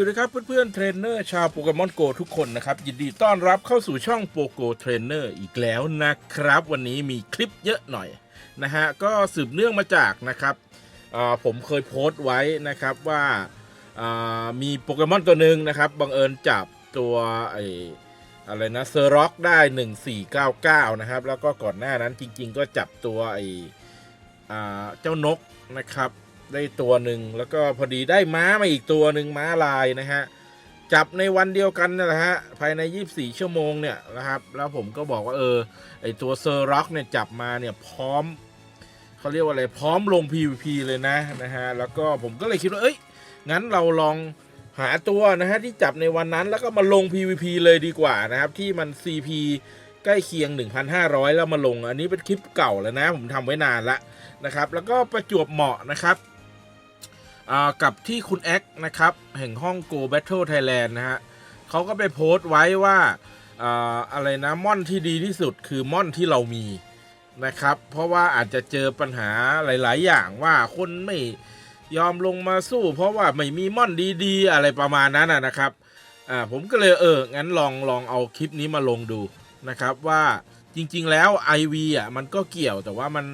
สวัสดีครับเพื่อนๆเทรนเนอร์ชาวโปเกมอนโกทุกคนนะครับ ยินดีต้อนรับเข้าสู่ช่องโปโกเทรนเนอร์อีกแล้วนะครับ วันนี้มีคลิปเยอะหน่อยนะฮะก็สืบเนื่องมาจากนะครับผมเคยโพสต์ไว้นะครับว่ามีโปเกมอนตัวหนึ่งนะครับบังเอิญจับตัวไออะไรนะเซอร์ร็อกได้ 1499 นะครับ แล้วก็ก่อนหน้านั้นจริงๆ ก็จับตัวไอเจ้านกนะครับ ได้ตัวหนึ่งแล้วก็พอดีได้ม้ามาอีกตัวหนึ่งม้าลายนะฮะจับในวันเดียวกันนั่แหละฮะภายใน 24 ชั่วโมงเนี่ยนะครับ แล้วผมก็บอกว่าเออไอตัวเซอร์ร็อกเนี่ยจับมาเนี่ยพร้อมเขาเรียกว่าอะไรพร้อมลง PVP เลยนะนะฮะแล้วก็ผมก็เลยคิดว่าเอ้ยงั้นเราลองหาตัวนะฮะที่จับในวันนั้นแล้วก็มาลง PVP เลยดีกว่านะครับ ที่มัน CP ใกล้เคียง 1,500 แล้วมาลง อันนี้เป็นคลิปเก่าแล้วนะ ผมทำไว้นานละนะครับ แล้วก็ประจวบเหมาะนะครับ กับที่คุณแอคนะครับ แห่งห้อง Go Battle Thailand นะฮะเขาก็ไปโพสต์ไว้ว่าอะไรนะม่อนที่ดีที่สุดคือม่อนที่เรามีนะครับ เพราะว่าอาจจะเจอปัญหาหลาย ๆ อย่างว่าคนไม่ยอมลงมาสู้ เพราะว่าไม่มีม่อนดีๆ อะไรประมาณนั้นนะนะครับอ่าผมก็เลยเอองั้นลองลองเอาคลิปนี้มาลงดูนะครับว่าจริง ๆ แล้ว IV อะมันก็เกี่ยวแต่ว่ามัน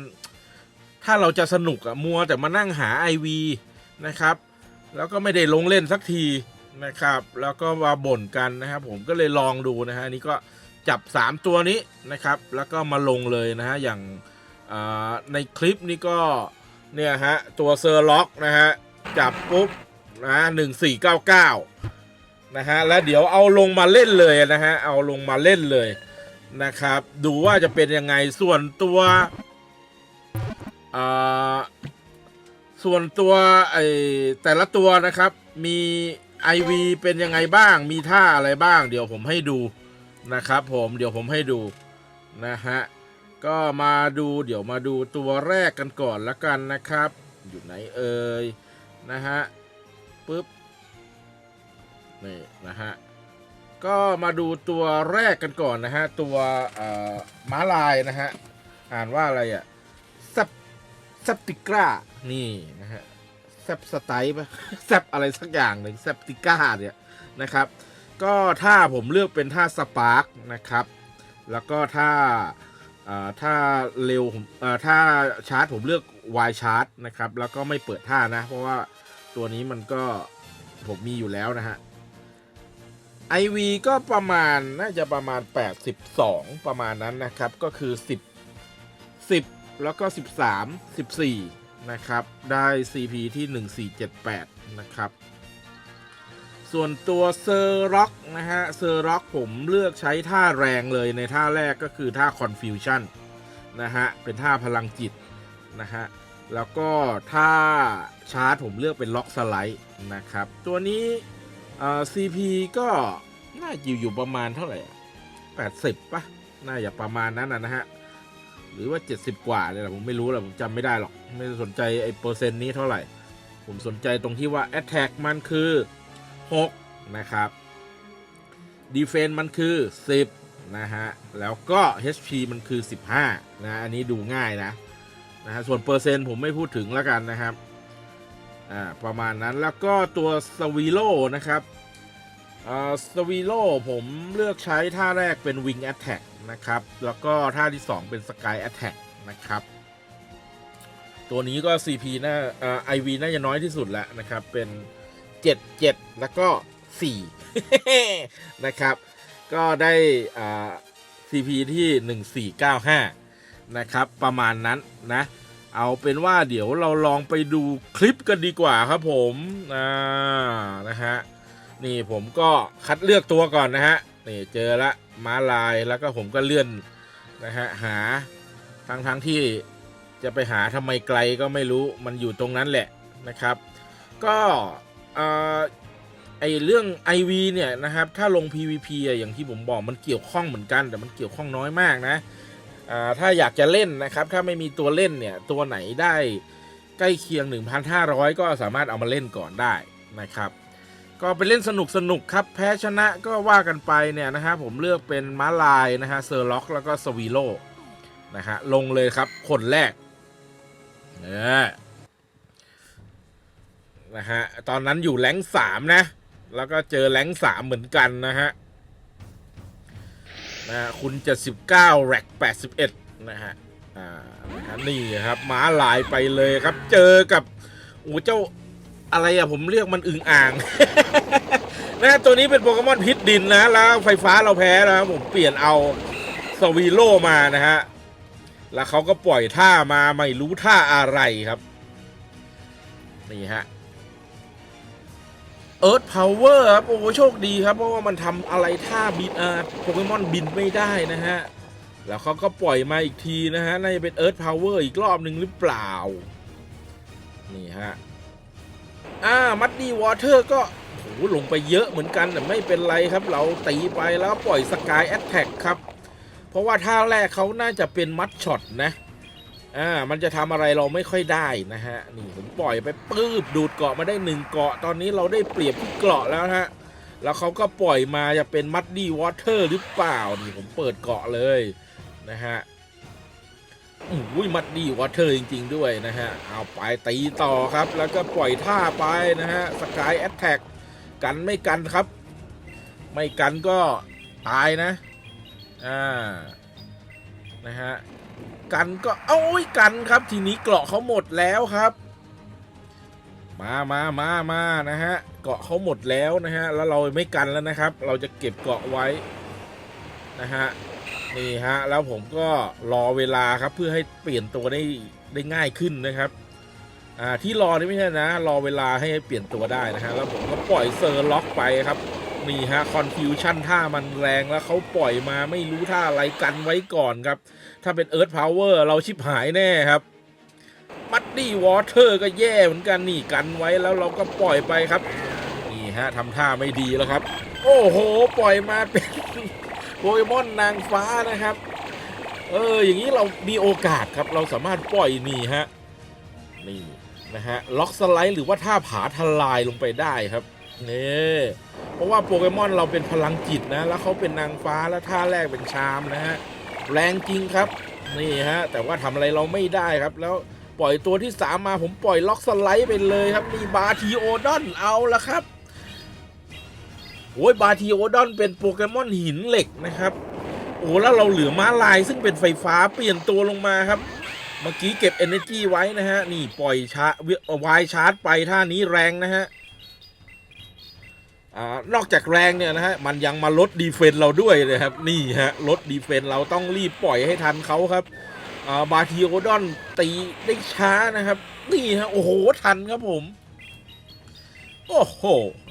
ถ้าเราจะสนุกอะมัวแต่มานั่งหา IV นะครับ แล้วก็ไม่ได้ลงเล่นสักทีนะครับ แล้วก็มาบ่นกันนะครับ ผมก็เลยลองดูนะฮะนี่ก็จับ 3 ตัวนี้นะครับ แล้วก็มาลงเลยนะฮะอย่างาในคลิปนี้ก็เนี่ยฮะตัวเซอร์ล็อกนะฮะจับปุ๊บนะหนึ่งสี่เก้าเก้านะฮะแล้วเดี๋ยวเอาลงมาเล่นเลยนะฮะเอาลงมาเล่นเลยนะครับ ดูว่าจะเป็นยังไงส่วนตัวอ่า ส่วนตัวไอแต่ละตัวนะครับ มี IV เป็นยังไงบ้าง มีท่าอะไรบ้าง เดี๋ยวผมให้ดูนะครับ ผมเดี๋ยวผมให้ดูนะฮะก็มาดูเดี๋ยวมาดูตัวแรกกันก่อนละกันนะครับ อยู่ไหนเอ่ยนะฮะปึ๊บนี่นะฮะก็มาดูตัวแรกกันก่อนนะฮะตัวอ่อม้าลายนะฮะอ่านว่าอะไรอะ่ะ ซับติกรานี่นะฮะแซบสไตล์ปะแซบอะไรสักอย่างหนึ่งแซบติก้าเนี่ยนะครับ ก็ถ้าผมเลือกเป็นท่าสปาร์กนะครับ แล้วก็ถ้าอ่าถ้าเร็วผมอ่าถ้าชาร์จผมเลือกวายชาร์จนะครับ แล้วก็ไม่เปิดท่านะ เพราะว่าตัวนี้มันก็ผมมีอยู่แล้วนะฮะ IV ก็ประมาณน่าจะประมาณ 82 ประมาณนั้นนะครับ ก็คือ 10 10 แล้วก็ 13 14 นะครับ ได้ CP ที่ 1478 นะครับ ส่วนตัวเซอร์ร็อกนะฮะ เซอร์ร็อกผมเลือกใช้ท่าแรงเลยในท่าแรกก็คือท่า Confusion นนะฮะ เป็นท่าพลังจิตนะฮะ แล้วก็ท่าชาร์จผมเลือกเป็นล็อกสไลด์นะครับ ตัวนี้เอ่อ CP ก็น่าอยู่อยู่ประมาณเท่าไหร่ 80ปะน่าจะประมาณนั้นนะฮะ หรือว่า 70 กว่าเนี่ยแหละผมไม่รู้แหละผมจำไม่ได้หรอก ไม่สนใจไอ้เปอร์เซ็นต์นี้เท่าไหร่ ผมสนใจตรงที่ว่า Attack มันคือ 6 นะครับ Defense มันคือ 10 นะฮะ แล้วก็ HP มันคือ 15 นะ อันนี้ดูง่ายนะนะฮะส่วนเปอร์เซ็นต์ผมไม่พูดถึงแล้วกันนะครับอ่าประมาณนั้นแล้วก็ตัวสวีโลนะครับอ่าสวีโลผมเลือกใช้ท่าแรกเป็น Wing Attack นะครับ แล้วก็ท่าที่ 2 เป็น Sky Attack นะครับ ตัวนี้ก็ CP น่าอ่า IV น่าจะน้อยที่สุดแล้วนะครับ เป็น 7 7 แล้วก็ 4 นะครับ ก็ได้อ่า CP ที่ 1495 นะครับ ประมาณนั้นนะ เอาเป็นว่าเดี๋ยวเราลองไปดูคลิปกันดีกว่าครับผม อ่า นะฮะ นี่ผมก็คัดเลือกตัวก่อนนะฮะ นี่เจอละม้าลายแล้วก็ผมก็เลื่อนนะฮะหาทั้งทั้งที่จะไปหาทำไมไกลก็ไม่รู้มันอยู่ตรงนั้นแหละนะครับ ก็เออไอเรื่อง IV เนี่ยนะครับถ้าลง PVP อะอย่างที่ผมบอกมันเกี่ยวข้องเหมือนกัน แต่มันเกี่ยวข้องน้อยมากนะถ้าอยากจะเล่นนะครับถ้าไม่มีตัวเล่นเนี่ยตัวไหนได้ใกล้เคียง 1,500 ก็สามารถเอามาเล่นก่อนได้นะครับ ก็ไปเล่นสนุกสนุกครับ แพ้ชนะก็ว่ากันไปเนี่ยนะฮะผมเลือกเป็นม้าลายนะฮะเซอร์ล็อกแล้วก็สวีโลนะฮะลงเลยครับคนแรกเนี่ยนะฮะตอนนั้นอยู่แรงสามนะ แล้วก็เจอแรงสามเหมือนกันนะฮะนะฮะคุณเจ็ดสิบเก้าแร็กแปดสิบเอ็ดนะฮะอ่านะฮะนี่ครับม้าลายไปเลยครับ เจอกับโอ้เจ้า อะไรอะผมเรียกมันอึ่งอ่าง นะตัวนี้เป็นโปเกมอนพิษดินนะ แล้วไฟฟ้าเราแพ้นะผมเปลี่ยนเอาสวีโลมานะฮะ แล้วเขาก็ปล่อยท่ามาไม่รู้ท่าอะไรครับ นี่ฮะเอิร์ธพาวเวอร์ครับโอ้โหโชคดีครับ เพราะว่ามันทำอะไรท่าบินอ่าโปเกมอนบินไม่ได้นะฮะ แล้วเขาก็ปล่อยมาอีกทีนะฮะ น่าจะเป็นเอิร์ธพาวเวอร์อีกรอบหนึ่งหรือเปล่า นี่ฮะ อ่ามัดดี้วอเตอร์ก็โหลงไปเยอะเหมือนกันแต่ไม่เป็นไรครับ เราตีไปแล้วปล่อยสกายแอตแทกครับ เพราะว่าท่าแรกเขาน่าจะเป็นมัดช็อตนะอ่ามันจะทำอะไรเราไม่ค่อยได้นะฮะ นี่ผมปล่อยไปปื้บดูดเกาะมาได้หนึ่งเกาะ ตอนนี้เราได้เปรียบที่เกาะแล้วฮะ แล้วเขาก็ปล่อยมาจะเป็นมัดดี้วอเตอร์หรือเปล่า นี่ผมเปิดเกาะเลยนะฮะ อุ้ยมัดดี้วอเตอร์จริง ๆ ด้วยนะฮะ เอาไปตีต่อครับ แล้วก็ปล่อยท่าไปนะฮะสกายแอตแทกกันไม่กันครับ ไม่กันก็ตายนะ อ่า นะฮะ กันก็เอ้ยกันครับ ทีนี้เกราะเขาหมดแล้วครับ มามามามานะฮะ เกาะเขาหมดแล้วนะฮะ แล้วเราไม่กันแล้วนะครับ เราจะเก็บเกาะไว้นะฮะ นี่ฮะ แล้วผมก็รอเวลาครับเพื่อให้เปลี่ยนตัวได้ได้ง่ายขึ้นนะครับ อ่าที่รอนี่ไม่ใช่นะ รอเวลาให้เปลี่ยนตัวได้นะฮะแล้วผมก็ปล่อยเซอร์ล็อกไปครับนี่ฮะคอนฟิวชั่นท่ามันแรงแล้วเขาปล่อยมาไม่รู้ท่าอะไรกันไว้ก่อนครับ ถ้าเป็นเอิร์ธพาวเวอร์เราชิบหายแน่ครับมัดดี้วอเตอร์ก็แย่เหมือนกันนี่กันไว้แล้วเราก็ปล่อยไปครับ นี่ฮะทำท่าไม่ดีแล้วครับ โอ้โห ปล่อยมาเป็น เกมอนนางฟ้านะครับ เอออย่างนี้เรามีโอกาสครับเราสามารถปล่อยนี่ฮะนี่นะฮะล็อกสไลด์หรือว่าท่าผาทลายลงไปได้ครับนี่เพราะว่าโปเกมอนเราเป็นพลังจิตนะ แล้วเขาเป็นนางฟ้าแล้วท่าแรกเป็นชามนะฮะแรงจริงครับนี่ฮะแต่ว่าทำอะไรเราไม่ได้ครับ แล้วปล่อยตัวที่3มาผมปล่อยล็อกสไลด์ไปเลยครับนี่บาทีโอดอนเอาละครับ โอ้ยบาทีโอดอนเป็นโปเกมอนหินเหล็กนะครับ โอ้แล้วเราเหลือม้าลายซึ่งเป็นไฟฟ้าเปลี่ยนตัวลงมาครับ เมื่อกี้เก็บ Energy ไว้นะฮะ นี่ปล่อยชาร์จวายชาร์จไปท่านี้แรงนะฮะอนอกจากแรงเนี่ยนะฮะ มันยังมาลดดีเฟนต์เราด้วยเลยครับ นี่ฮะ ลดดีเฟนต์เราต้องรีบปล่อยให้ทันเขาครับาบาทีโอดอนตีได้ช้านะครับ นี่ฮะ โอ้โห ทันครับผม โอ้โห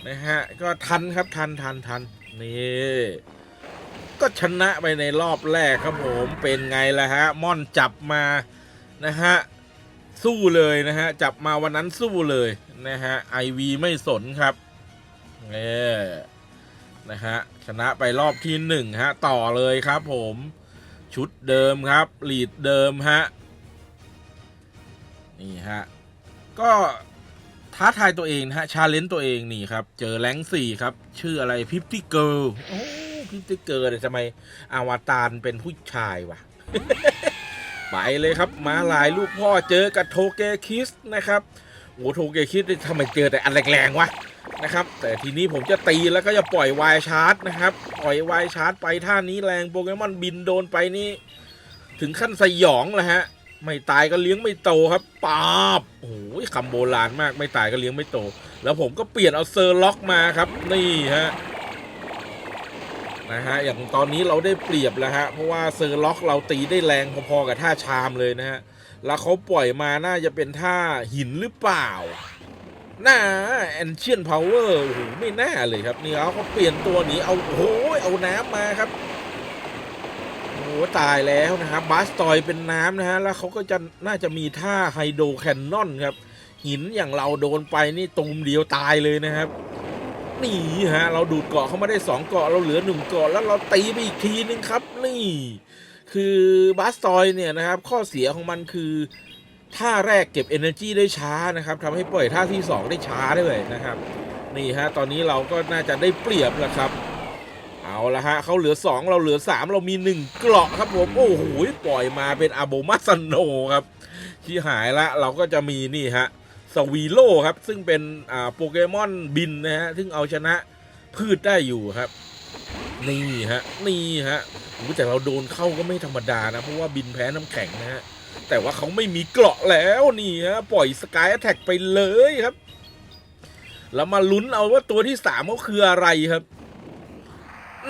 นะฮะ ก็ทันครับทันทันทันนี่ก็ชนะไปในรอบแรกครับผมเป็นไงล่ะฮะม่อนจับมานะฮะสู้เลยนะฮะจับมาวันนั้นสู้เลยนะฮะไอวีไม่สนครับเนี่ยนะฮะชนะไปรอบที่หนึ่งฮะต่อเลยครับผมชุดเดิมครับลีดเดิมฮะนี่ฮะก็ ท้าทายตัวเองนะฮะชาเลนจ์ตัวเองนี่ครับ เจอแรงสี่ครับ ชื่ออะไรพิฟตี้เกิร์ลโอ้พิฟตี้เกิร์ลทำไมอวตารเป็นผู้ชายวะไปเลยครับมาหลายลูกพ่อเจอกับโทเกคิสนะครับโอ้โทเกคิสทำไมเจอแต่อันแรงๆวะนะครับแต่ทีนี้ผมจะตีแล้วก็จะปล่อยวายชาร์จนะครับปล่อยวายชาร์จไปท่านี้แรงโปเกมอนบินโดนไปนี่ ถึงขั้นสยองแล้วฮะ ไม่ตายก็เลี้ยงไม่โตครับปาบโอ้ยคำโบราณมากไม่ตายก็เลี้ยงไม่โต แล้วผมก็เปลี่ยนเอาเซอร์ล็อกมาครับ นี่ฮะนะฮะอย่างตอนนี้เราได้เปรียบแล้วฮะเพราะว่าเซอร์ล็อกเราตีได้แรงพอๆกับท่าชามเลยนะฮะแล้วเขาปล่อยมาน่าจะเป็นท่าหินหรือเปล่าน่าแอนเชียนพาวเวอร์โอ้โหไม่น่าเลยครับนี่เขาเขาเปลี่ยนตัวหนีเอาโอ้โหเอาน้ำมาครับ ตายแล้วนะครับบาสตอยเป็นน้ำนะฮะแล้วเขาก็จะน่าจะมีท่าไฮโดรแคนนอนครับ หินอย่างเราโดนไปนี่ตูมเดียวตายเลยนะครับนี่ฮะเราดูดเกาะเข้ามาได้สองเกาะเราเหลือหนึ่งเกาะแล้วเราตีไปอีกทีนึงครับ นี่ คือบาสตอยเนี่ยนะครับ ข้อเสียของมันคือท่าแรกเก็บ Energy ได้ช้านะครับทำให้ปล่อยท่าที่ 2 ได้ช้าด้วยนะครับ นี่ฮะตอนนี้เราก็น่าจะได้เปรียบแล้วครับ เอาละฮะเขาเหลือ 2 เราเหลือ 3 เรามี 1 เกราะครับผมโอ้โหปล่อยมาเป็นอาโบมาสโนครับที่หายละเราก็จะมีนี่ฮะสวีโลครับ ซึ่งเป็นอ่าโปเกมอนบินนะฮะ ซึ่งเอาชนะพืชได้อยู่ครับ นี่ฮะ นี่ฮะโอ้แต่เราโดนเข้าก็ไม่ธรรมดานะ เพราะว่าบินแพ้น้ำแข็งนะฮะ แต่ว่าเขาไม่มีเกราะแล้วนี่ฮะ ปล่อยสกายแท็กไปเลยครับ แล้วมาลุ้นเอาว่าตัวที่สามเขาคืออะไรครับ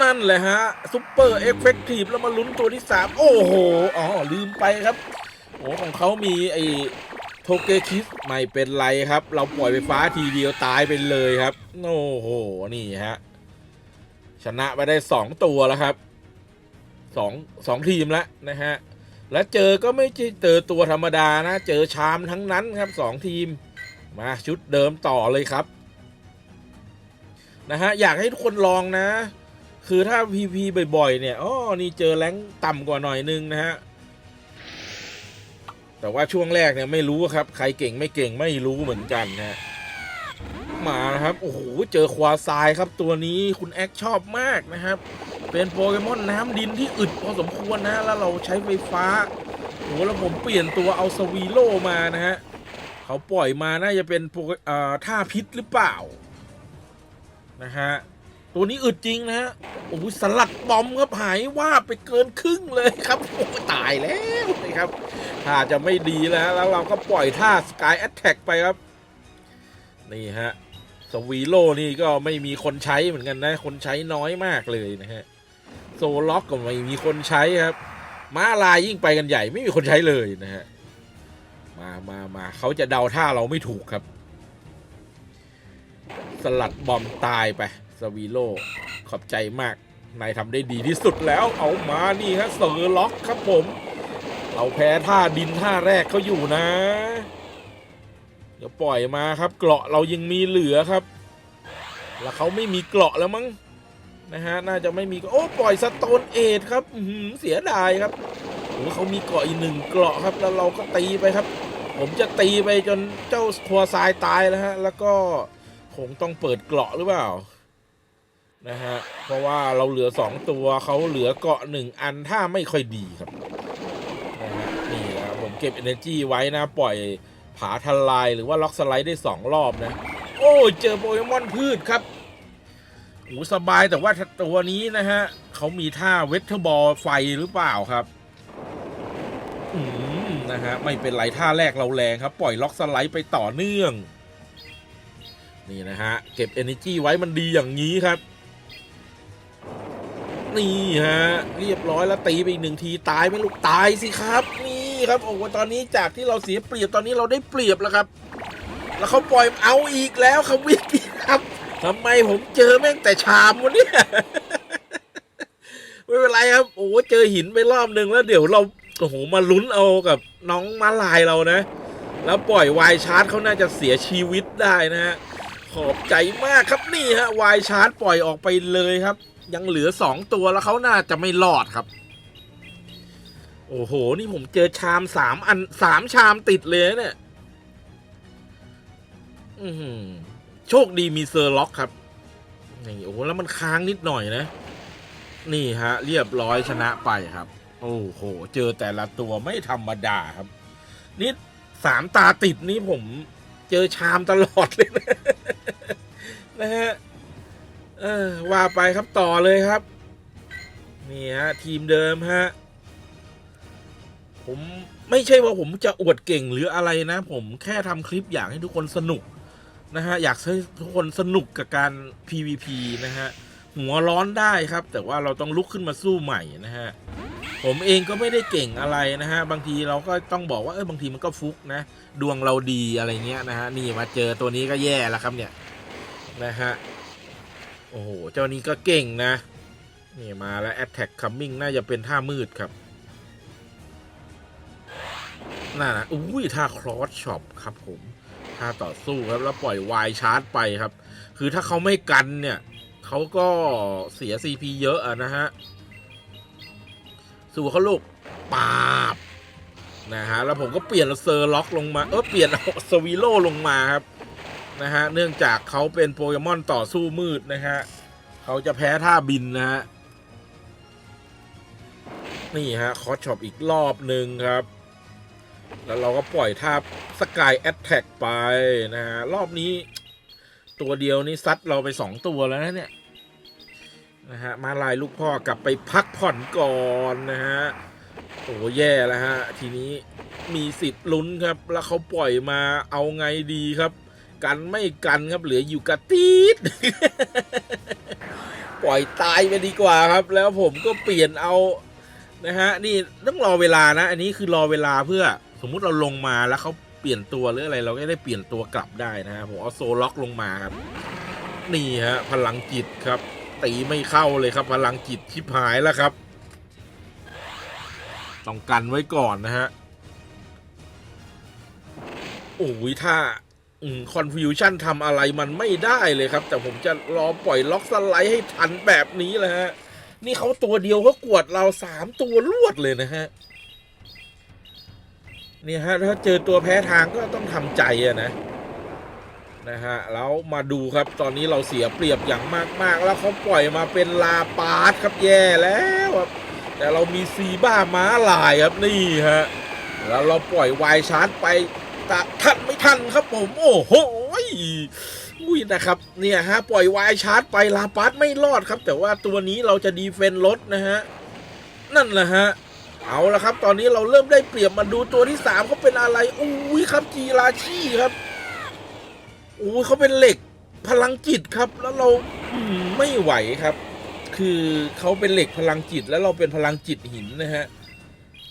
นั่นแหละฮะซุปเปอร์เอฟเฟกตีฟแล้วมาลุ้นตัวที่สามโอ้โห อ๋อ ลืมไปครับโอ้ของเขามีไอ้โทเกคิสไม่เป็นไรครับ เราปล่อยไฟฟ้าทีเดียวตายไปเลยครับ โอ้โห นี่ฮะ ชนะไปได้สองตัวแล้วครับสองสองทีมแล้วนะฮะ แล้วเจอก็ไม่เจอตัวธรรมดานะ เจอชามทั้งนั้นครับสองทีม มาชุดเดิมต่อเลยครับ นะฮะ อยากให้ทุกคนลองนะ คือถ้า PV บ่อยๆ เนี่ยอ๋อนี่เจอแรงต่ำกว่าหน่อยนึงนะฮะ แต่ว่าช่วงแรกเนี่ยไม่รู้ครับ ใครเก่งไม่เก่งไม่รู้เหมือนกันนะฮะมานะครับ โอ้โห เจอควาซายครับตัวนี้คุณแอคชอบมากนะครับ เป็นโปเกมอนน้ำดินที่อึดพอสมควรนะ แล้วเราใช้ไฟฟ้าโอ้โหแล้วผมเปลี่ยนตัวเอาสวีโลมานะฮะ เขาปล่อยมาน่าจะเป็นโปเกเอ่อท่าพิษหรือเปล่า นะฮะ ตัวนี้อึดจริงนะฮะโอ้โหสลัดบอมครับหายว่าไปเกินครึ่งเลยครับโอ้ตายแล้วนะครับถ้าจะไม่ดีแล้วแล้วเราก็ปล่อยท่าสกายแอ t แทกไปครับ นี่ฮะสวีโลนี่ก็ไม่มีคนใช้เหมือนกันนะ คนใช้น้อยมากเลยนะฮะโซล็อกก็ไม่มีคนใช้ครับม้าลายยิ่งไปกันใหญ่ไม่มีคนใช้เลยนะฮะมามามาเขาจะเดาท่าเราไม่ถูกครับ สลัดบอมตายไป วีโลขอบใจมาก นายทำได้ดีที่สุดแล้ว เอามานี่ฮะเซอร์ล็อกครับผมเราแพ้ท่าดินท่าแรกเขาอยู่นะ เดี๋ยวปล่อยมาครับ เกราะเรายังมีเหลือครับ แล้วเขาไม่มีเกราะแล้วมั้งนะฮะ น่าจะไม่มีโอ้ปล่อยสโตนเอทครับเสียดายครับโอ้เขามีเกราะอีกหนึ่งเกราะครับ แล้วเราก็ตีไปครับ ผมจะตีไปจนเจ้าทัวทรายตายแล้วฮะ แล้วก็คงต้องเปิดเกราะหรือเปล่า นะฮะ เพราะว่าเราเหลือสองตัวเขาเหลือเกาะหนึ่งอันถ้าไม่ค่อยดีครับนะฮะนี่นะผมเก็บ energy ไว้นะ ปล่อยผาทลายหรือว่าล็อกสไลด์ได้สองรอบนะ โอ้เจอโปเกมอนพืชครับโอ้สบายแต่ว่าตัวนี้นะฮะเขามีท่าเวทเทอร์บอลไฟหรือเปล่าครับอืมนะฮะไม่เป็นไรท่าแรกเราแรงครับ ปล่อยล็อกสไลด์ไปต่อเนื่อง นี่นะฮะ เก็บ energy ไว้มันดีอย่างนี้ครับ นี่ฮะเรียบร้อยแล้วตีไปอีกหนึ่งทีตายไหมลูกตายสิครับ นี่ครับโอ้โหตอนนี้จากที่เราเสียเปรียบตอนนี้เราได้เปรียบแล้วครับ แล้วเขาปล่อยเอาอีกแล้วครับวิกครับทำไมผมเจอแม่งแต่ชามวะเนี่ยไม่เป็นไรครับโอ้โหเจอหินไปรอบนึงแล้วเดี๋ยวเราโอ้โหมาลุ้นเอากับน้องมาลายเรานะ แล้วปล่อยวายชาร์จเขาน่าจะเสียชีวิตได้นะฮะ ขอบใจมากครับนี่ฮะวายชาร์จปล่อยออกไปเลยครับ ยังเหลือสองตัวแล้วเขาน่าจะไม่รอดครับ โอ้โห นี่ผมเจอชามสามอันสามชามติดเลยเนี่ยอือโชคดีมีเซอร์ล็อกครับนี่โอ้โหแล้วมันค้างนิดหน่อยนะ นี่ฮะ เรียบร้อยชนะไปครับ โอ้โห เจอแต่ละตัวไม่ธรรมดาครับ นี่สามตาติดนี่ผม เจอชามตลอดเลยนะนะฮะเออว่าไปครับต่อเลยครับ นี่ฮะทีมเดิมฮะ ผมไม่ใช่ว่าผมจะอวดเก่งหรืออะไรนะ ผมแค่ทำคลิปอยากให้ทุกคนสนุกนะฮะ อยากให้ทุกคนสนุกกับการ PVP นะฮะ หัวร้อนได้ครับ แต่ว่าเราต้องลุกขึ้นมาสู้ใหม่นะฮะ ผมเองก็ไม่ได้เก่งอะไรนะฮะ บางทีเราก็ต้องบอกว่าเออบางทีมันก็ฟุกนะ ดวงเราดีอะไรเงี้ยนะฮะ นี่มาเจอตัวนี้ก็แย่แล้วครับเนี่ยนะฮะ โอ้โห เจ้านี้ก็เก่งนะ นี่มาแล้ว Attack Coming น่าจะเป็นท่ามืดครับน่านะอุ้ยท่า Cross Shop ครับผมท่าต่อสู้ครับแล้วปล่อยวายชาร์จไปครับ คือถ้าเขาไม่กันเนี่ยเขาก็เสีย CP เยอะอะนะฮะ สู่เขาลูกปาบนะฮะแล้วผมก็เปลี่ยนเซอร์ล็อกลงมา เออเปลี่ยนสวีโลลงมาครับนะฮะเนื่องจากเขาเป็นโปเกมอนต่อสู้มืดนะฮะเขาจะแพ้ท่าบินนะฮะนี่ฮะคอสช็อปอีกรอบหนึ่งครับ แล้วเราก็ปล่อยท่าสกายแอ t แทกไปนะฮะรอบนี้ ตัวเดียวนี่ซัดเราไปสองตัวแล้วนะเนี่ย นะฮะมาลายลูกพ่อกลับไปพักผ่อนก่อนนะฮะโอ้แย่แล้วฮะทีนี้มีสิทธิ์ลุ้นครับ แล้วเขาปล่อยมาเอาไงดีครับ กันไม่กันครับเหลืออยู่กระตีดปล่อยตายไปดีกว่าครับ แล้วผมก็เปลี่ยนเอานะฮะนี่ต้องรอเวลานะ อันนี้คือรอเวลาเพื่อสมมุติเราลงมาแล้วเขาเปลี่ยนตัวหรืออะไร เราก็ได้เปลี่ยนตัวกลับได้นะฮะผมเอาโซล็อกลงมาครับ นี่ฮะพลังจิตครับ ตีไม่เข้าเลยครับ พลังจิตชิบหายแล้วครับ ต้องกันไว้ก่อนนะฮะ โอ้ยถ้าคอนฟิวชั่นทำอะไรมันไม่ได้เลยครับ แต่ผมจะรอปล่อยล็อกสไลด์ให้ทันแบบนี้แหละฮะ นี่เขาตัวเดียวเขากวดเราสามตัวรวดเลยนะฮะเนี่ยฮะ ถ้าเจอตัวแพ้ทางก็ต้องทำใจอะนะ นะฮะแล้วมาดูครับตอนนี้เราเสียเปรียบอย่างมาก ๆ แล้วเขาปล่อยมาเป็นลาปาสครับแย่แล้วครับแต่เรามีซีบ้าม้าลายครับนี่ฮะแล้วเราปล่อยวายชาร์จไปตะทันไม่ทันครับผมโอ้โหอุ้ยนะครับเนี่ยฮะปล่อยวายชาร์จไปลาปาสไม่รอดครับ แต่ว่าตัวนี้เราจะดีเฟนลดนะฮะนั่นแหละฮะเอาละครับ ตอนนี้เราเริ่มได้เปรียบมาดูตัวที่สามเขาเป็นอะไรอุ้ยครับจีราชีครับ อุ้เขาเป็นเหล็กพลังจิตครับ แล้วเราไม่ไหวครับ คือเขาเป็นเหล็กพลังจิต แล้วเราเป็นพลังจิตหินนะฮะ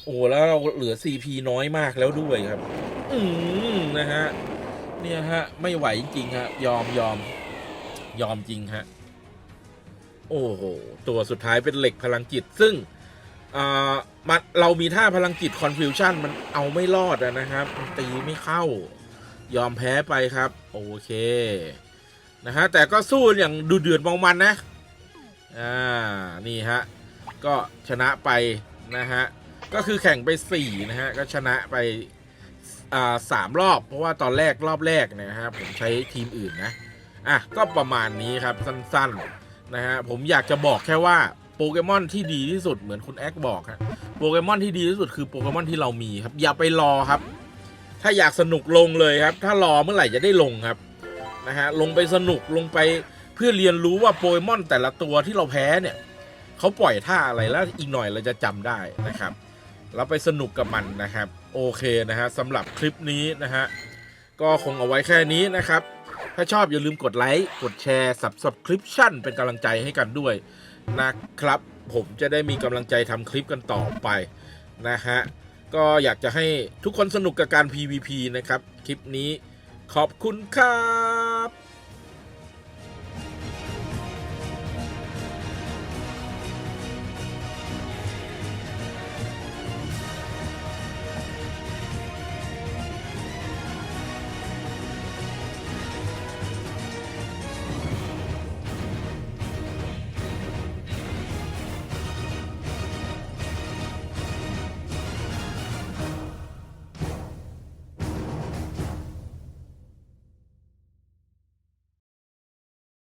โอ้แล้วเราเหลือ CP น้อยมากแล้วด้วยครับ อืมนะฮะ เนี่ยฮะ ไม่ไหวจริงฮะ ยอมยอม ยอมจริงฮะ โอ้โห ตัวสุดท้ายเป็นเหล็กพลังจิต ซึ่งอ่ามันเรามีท่าพลังจิตคอนฟิวชั่นมันเอาไม่รอดนะครับ ตีไม่เข้า ยอมแพ้ไปครับ โอเค นะฮะ แต่ก็สู้อย่างดูเดือดมองมันนะ อ่า นี่ฮะ ก็ชนะไปนะฮะ ก็คือแข่งไป 4 นะฮะ ก็ชนะไป อ่าสามรอบ เพราะว่าตอนแรกรอบแรกนยนะฮะผมใช้ทีมอื่นนะ อะ ก็ประมาณนี้ครับสั้นๆนะฮะ ผมอยากจะบอกแค่ว่าโปเกมอนที่ดีที่สุดเหมือนคุณแอคบอกฮะโปเกมอนที่ดีที่สุดคือโปเกมอนที่เรามีครับ อย่าไปรอครับ ถ้าอยากสนุกลงเลยครับ ถ้ารอเมื่อไหร่จะได้ลงครับนะฮะลงไปสนุกลงไปเพื่อเรียนรู้ว่าโปเกมอนแต่ละตัวที่เราแพ้เนี่ยเขาปล่อยท่าอะไรแล้วอีกหน่อยเราจะจำได้นะครับเราไปสนุกกับมันนะครับ โอเคนะฮะสำหรับคลิปนี้นะฮะก็คงเอาไว้แค่นี้นะครับ ถ้าชอบอย่าลืมกดไลค์กดแชร์ subscription เป็นกำลังใจให้กันด้วยนะครับ ผมจะได้มีกำลังใจทำคลิปกันต่อไปนะฮะ ก็อยากจะให้ทุกคนสนุกกับการ PVP นะครับ คลิปนี้ขอบคุณครับ